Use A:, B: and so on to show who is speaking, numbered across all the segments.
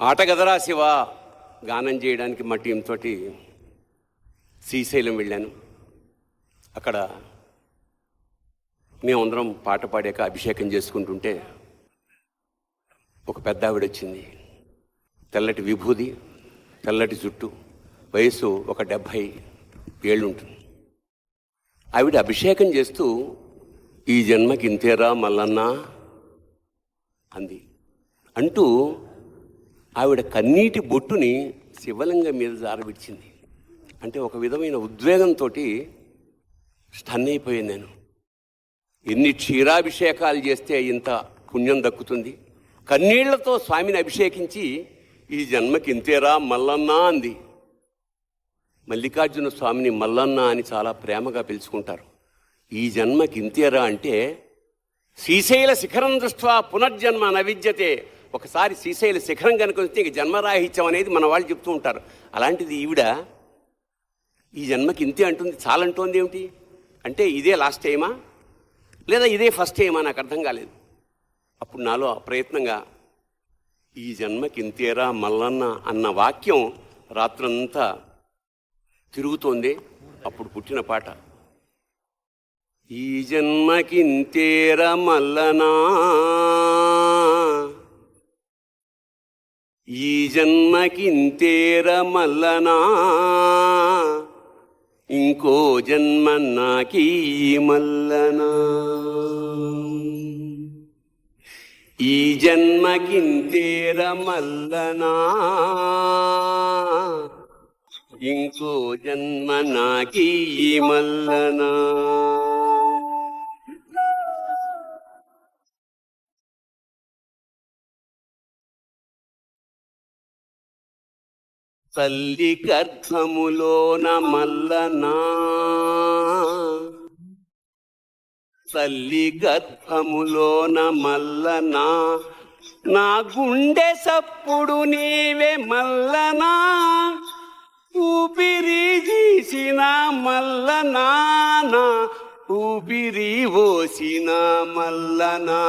A: ఆట గదరా శివ. గానం చేయడానికి మా టీం తోటి శ్రీశైలం వెళ్ళాను. అక్కడ మేమందరం పాట పాడాక అభిషేకం చేసుకుంటుంటే ఒక పెద్ద ఆవిడ వచ్చింది. తెల్లటి విభూది తెల్లటి జుట్టు వయసు ఒక డెబ్భై ఏళ్ళు ఉంటుంది ఆవిడ అభిషేకం చేస్తూ ఈ జన్మకి ఇంతేరా మల్లన్నా అంది. అంటూ ఆవిడ కన్నీటి బొట్టుని శివలింగం మీద జారబిచ్చింది అంటే ఒక విధమైన ఉద్వేగంతో స్టన్ అయిపోయాను నేను. ఎన్ని క్షీరాభిషేకాలు చేస్తే ఇంత పుణ్యం దక్కుతుంది. కన్నీళ్ళతో స్వామిని అభిషేకించి ఈ జన్మకి ఇంతేరా మల్లన్నా అంది. మల్లికార్జున స్వామిని మల్లన్న అని చాలా ప్రేమగా పిలుచుకుంటారు. ఈ జన్మకి ఇంతేరా అంటే శ్రీశైల శిఖరం దృష్ట్యా పునర్జన్మ నవిద్యతే ఒకసారి శ్రీశైల శిఖరం కనుక వస్తే ఇక జన్మరాహిత్యం అనేది మన వాళ్ళు చెప్తూ ఉంటారు. అలాంటిది ఈవిడ ఈ జన్మకి ఇంతే అంటుంది చాలంటోంది ఏమిటి? అంటే ఇదే లాస్ట్ టైమా లేదా ఇదే ఫస్ట్ టైమా నాకు అర్థం కాలేదు. అప్పుడు నాలో అప్రయత్నంగా ఈ జన్మకి ఇంతేరా మల్లన్న అన్న వాక్యం రాత్రంతా తిరుగుతోంది. అప్పుడు పుట్టిన పాట. ఈ జన్మకింతేర మల్లనా? ఈ జన్మకింతేర మల్లనా ఇంకో జన్మ నాకీ మల్లనా ఈ జన్మకింతేర మల్లనా ఇంకో జన్మ నాకీ మల్లనా తల్లి గర్భములోన మల్లనా తల్లి గర్భములోన మల్లనా నా గుండె సప్పుడు నీవే మల్లనా? ఊపిరి తీసిన మల్లనా? ఊపిరి పోసిన మల్లనా?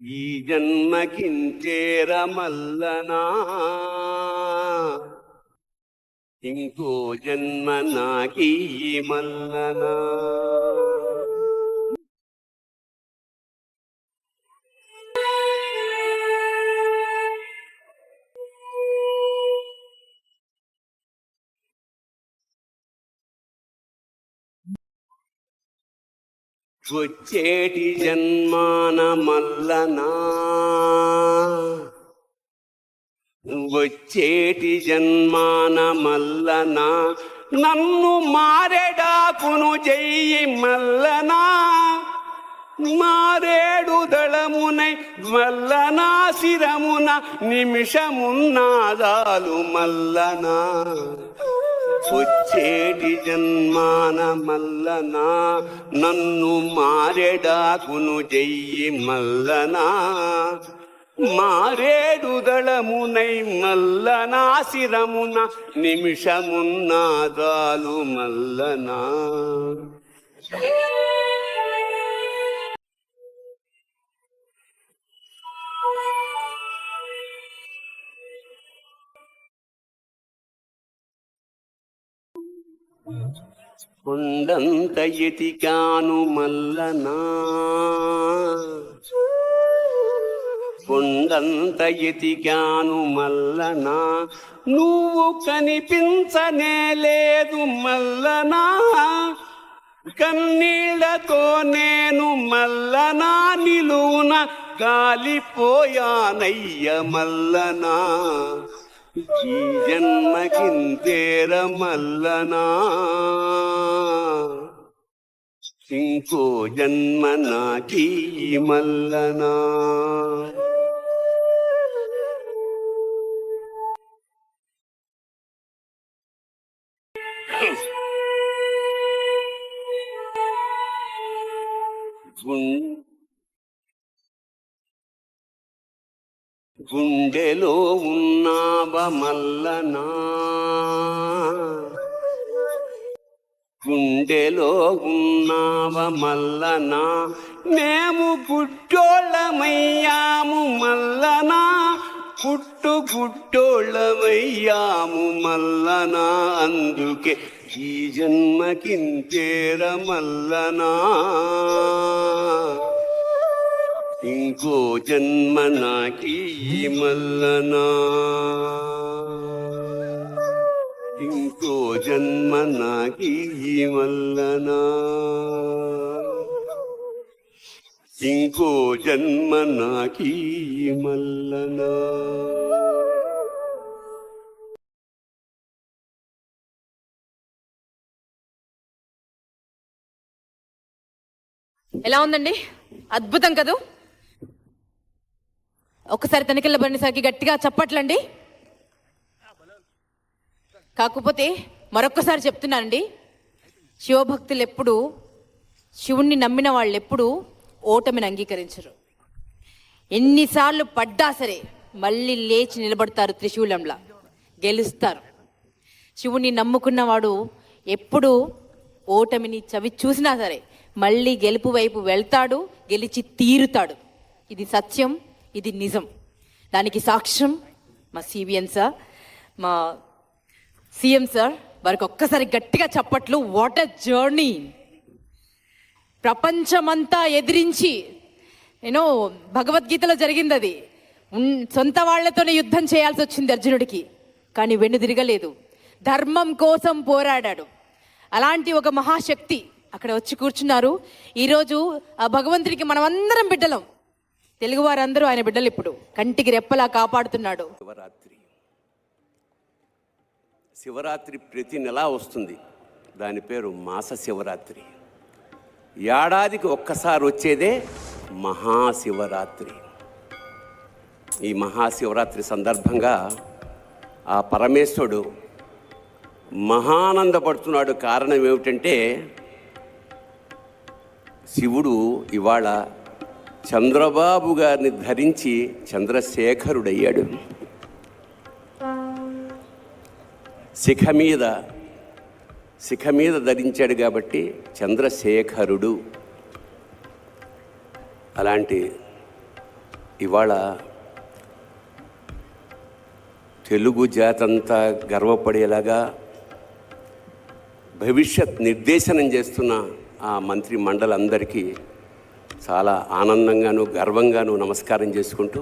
A: ఈ జన్మకించేర మల్లనా? ఇంకో జన్మ నాకి మల్లనా. వచ్చేటి జన్మాన మల్లనా. వచ్చేటి జన్మాన మల్లనా నన్ను మారెడాకును చెయ్యి మల్లనా? మారేడు దళమునై మల్లనా? శిరమున నిమిషమున్నాదాలు మల్లనా? వచ్చేటి జన్మాన మల్లనా నన్ను మారెడాకును చెయ్యి మల్లనా? మారేడుదళమునై దళమునై మల్లనా నిమిషమున్నాదాలు మల్లనా. కొండంత ఎతికాను మల్లనా. కొండంత ఎతికాను మల్లనా నువ్వు కనిపించనే లేదు మల్లనా కన్నీళ్ళతో నేను మల్లనా నిలువున గాలిపోయానయ్య మల్లనా. ఈ జన్మకింతేర మల్లనా. ఇంకో జన్మ నాకీ మల్లనా. గుండెలో ఉన్నావమల్లనా గుండెలో ఉన్నావమల్లనా మేము గుడ్డోళ్ళమయ్యాము మల్లనా? పుట్టు గుట్టోళ్ళమయ్యాము మల్లనా అందుకే ఈ జన్మకింతేర మల్లనా. ఇంకో జన్మ నాకి మల్లనా. ఇంకో జన్మ నాకి మల్లనా. ఇంకో జన్మ నాకీ మల్లనా.
B: ఎలా ఉందండి? అద్భుతం కదూ? ఒక్కసారి తనిఖీల బండిసారికి గట్టిగా చప్పట్లండి. కాకపోతే మరొక్కసారి చెప్తున్నానండి. శివభక్తులు ఎప్పుడు శివుణ్ణి నమ్మిన వాళ్ళు ఎప్పుడు ఓటమిని అంగీకరించరు. ఎన్నిసార్లు పడ్డా సరే మళ్ళీ లేచి నిలబడతారు త్రిశూలంలా. గెలుస్తారు. శివుణ్ణి నమ్ముకున్నవాడు ఎప్పుడు ఓటమిని చవి చూసినా సరే మళ్ళీ గెలుపు వైపు వెళ్తాడు గెలిచి తీరుతాడు. ఇది సత్యం ఇది నిజం. దానికి సాక్ష్యం మా సిబిఎన్ సార్ మా సీఎం సార్ వారికి ఒక్కసారి గట్టిగా చప్పట్లు. వాట్ అ జర్నీ ప్రపంచమంతా ఎదిరించి నేను భగవద్గీతలో జరిగింది అది ఉన్- సొంత వాళ్ళతోనే యుద్ధం చేయాల్సి వచ్చింది అర్జునుడికి కానీ వెన్ను తిరగలేదు. ధర్మం కోసం పోరాడాడు. అలాంటి ఒక మహాశక్తి అక్కడ వచ్చి కూర్చున్నారు. ఈరోజు ఆ భగవంతుడికి మనం అందరం బిడ్డలం. తెలుగు వారందరూ ఆయన బిడ్డలు ఇప్పుడు. కంటికి రెప్పలా కాపాడుతున్నాడు.
A: శివరాత్రి. శివరాత్రి ప్రతి నెలా వస్తుంది. దాని పేరు మాస శివరాత్రి. ఏడాదికి ఒక్కసారి వచ్చేదే మహాశివరాత్రి. ఈ మహాశివరాత్రి సందర్భంగా ఆ పరమేశ్వరుడు మహానందపడుతున్నాడు కారణం ఏమిటంటే శివుడు ఇవాళ చంద్రబాబు గారిని ధరించి చంద్రశేఖరుడయ్యాడు. శిఖ మీద శిఖ మీద ధరించాడు కాబట్టి చంద్రశేఖరుడు. అలాంటి ఇవాళ తెలుగు జాతంతా గర్వపడేలాగా భవిష్యత్ నిర్దేశనం చేస్తున్న ఆ మంత్రి మండలందరికీ చాలా ఆనందంగాను గర్వంగాను నమస్కారం చేసుకుంటూ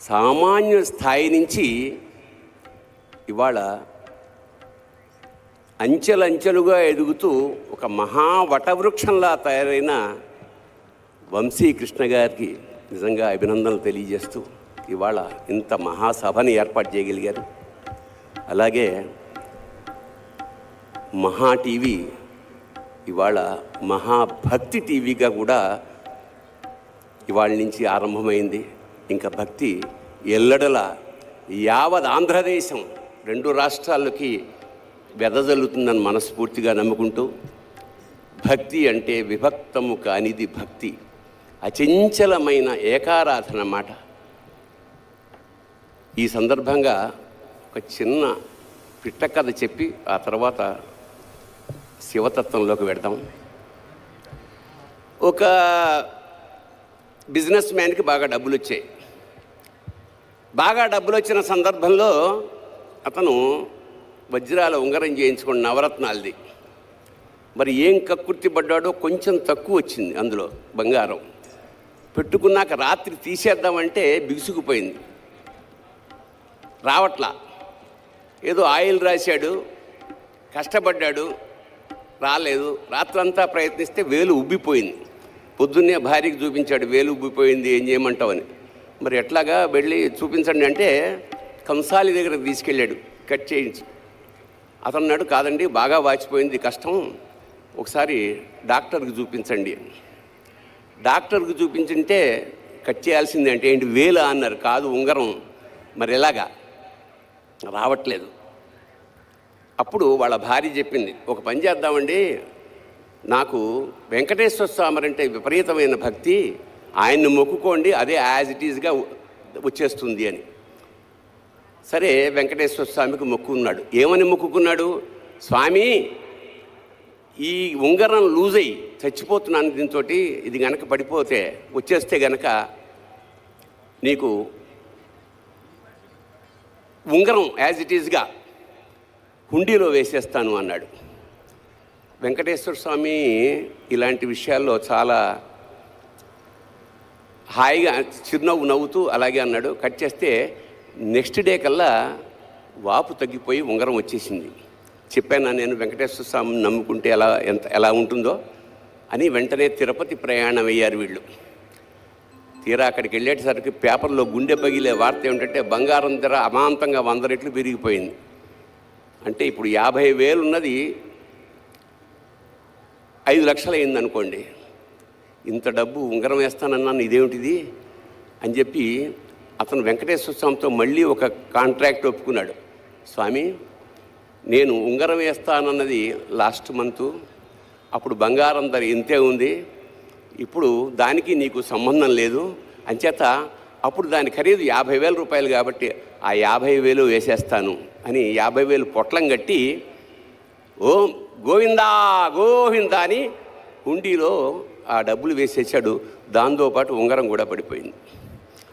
A: సామాన్య స్థాయి నుంచి ఇవాళ అంచెలంచెలుగా ఎదుగుతూ ఒక మహా వటవృక్షంలా తయారైన వంశీకృష్ణ గారికి నిజంగా అభినందనలు తెలియజేస్తూ ఇవాళ ఇంత మహాసభని ఏర్పాటు చేయగలిగారు. అలాగే మహా టీవీ ఇవాళ మహాభక్తి టీవీగా కూడా ఇవాళ నుంచి ఆరంభమైంది. ఇంకా భక్తి ఎల్లడల యావత్ ఆంధ్రదేశం రెండు రాష్ట్రాలకి వెదజల్లుతుందని మనస్ఫూర్తిగా నమ్ముకుంటూ భక్తి అంటే విభక్తము కానిది భక్తి అచంచలమైన ఏకారాధన మాట. ఈ సందర్భంగా ఒక చిన్న పిట్ట కథ చెప్పి ఆ తర్వాత శివతత్వంలోకి వెడదాం ఒక బిజినెస్ మ్యాన్కి బాగా డబ్బులు వచ్చాయి బాగా డబ్బులు వచ్చిన సందర్భంలో అతను వజ్రాల ఉంగరం చేయించుకున్న నవరత్నాలది. మరి ఏం కక్కుర్తి పడ్డాడో కొంచెం తక్కువ వచ్చింది అందులో బంగారం. పెట్టుకున్నాక రాత్రి తీసేద్దామంటే బిగుసుకుపోయింది. రావట్లా. ఏదో ఆయిల్ రాశాడు కష్టపడ్డాడు రాలేదు. రాత్రంతా ప్రయత్నిస్తే వేలు ఉబ్బిపోయింది. పొద్దున్నే భార్యకి చూపించాడు వేలు ఉబ్బిపోయింది ఏం చేయమంటావని. మరి ఎట్లాగా వెళ్ళి చూపించండి అంటే కంసాలి దగ్గర తీసుకెళ్ళాడు కట్ చేయించి. అతను అన్నాడు కాదండి బాగా వాచిపోయింది కష్టం. ఒకసారి డాక్టర్కి చూపించండి డాక్టర్కి చూపించుంటే కట్ చేయాల్సింది అంటే ఏంటి వేలు అన్నారు కాదు ఉంగరం. మరి ఎలాగా? రావట్లేదు. అప్పుడు వాళ్ళ భార్య చెప్పింది ఒక పని చేద్దామండి నాకు వెంకటేశ్వర స్వామి అంటే విపరీతమైన భక్తి ఆయన్ని మొక్కుకోండి అదే యాజ్ ఇట్ ఈజ్గా వచ్చేస్తుంది అని. సరే వెంకటేశ్వర స్వామికి మొక్కుకున్నాడు. ఏమని మొక్కుకున్నాడు? స్వామి ఈ ఉంగరం లూజ్ అయ్యి చచ్చిపోతున్నాను దీంతో ఇది గనక పడిపోతే వచ్చేస్తే గనక నీకు ఉంగరం యాజ్ ఇట్ ఈజ్గా హుండీలో వేసేస్తాను అన్నాడు. వెంకటేశ్వర స్వామి ఇలాంటి విషయాల్లో చాలా హాయిగా చిరునవ్వు నవ్వుతూ అలాగే అన్నాడు. కట్ చేస్తే నెక్స్ట్ డే కల్లా వాపు తగ్గిపోయి ఉంగరం వచ్చేసింది. చెప్పాను నేను వెంకటేశ్వర స్వామిని నమ్ముకుంటే ఎలా ఎంత ఎలా ఉంటుందో అని వెంటనే తిరుపతి ప్రయాణం అయ్యారు వీళ్ళు. తీరా అక్కడికి వెళ్ళేటసరికి పేపర్లో గుండె పగిలే వార్త ఏమిటంటే బంగారం ధర అమాంతంగా వంద రెట్లు పెరిగిపోయింది. అంటే ఇప్పుడు యాభై వేలు ఉన్నది ఐదు లక్షలు అయింది అనుకోండి ఇంత డబ్బు ఉంగరం వేస్తానన్నాను ఇదేమిటిది? అని చెప్పి అతను వెంకటేశ్వర స్వామితో మళ్ళీ ఒక కాంట్రాక్ట్ ఒప్పుకున్నాడు. స్వామి నేను ఉంగరం వేస్తానన్నది లాస్ట్ మంత్. అప్పుడు బంగారం ధర ఇంతే ఉంది. ఇప్పుడు దానికి నీకు సంబంధం లేదు. అంచేత అప్పుడు దాని ఖరీదు యాభై వేల రూపాయలు కాబట్టి ఆ యాభై వేలు వేసేస్తాను అని యాభై వేలు పొట్లం కట్టి ఓం గోవిందా గోవిందా అని హుండీలో ఆ డబ్బులు వేసేసాడు. దాంతోపాటు ఉంగరం కూడా పడిపోయింది.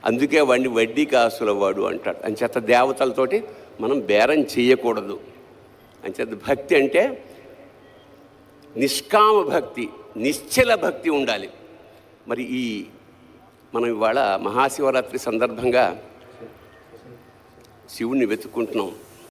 A: అందుకే వాడిని వడ్డీ కాసుల వాడు అంటాడు. అంచేత దేవతలతోటి మనం బేరం చేయకూడదు. అంచేత భక్తి అంటే నిష్కామ భక్తి నిశ్చల భక్తి ఉండాలి. మరి ఈ మనం ఇవాళ మహాశివరాత్రి సందర్భంగా శివుణ్ణి వెతుక్కుంటున్నాం.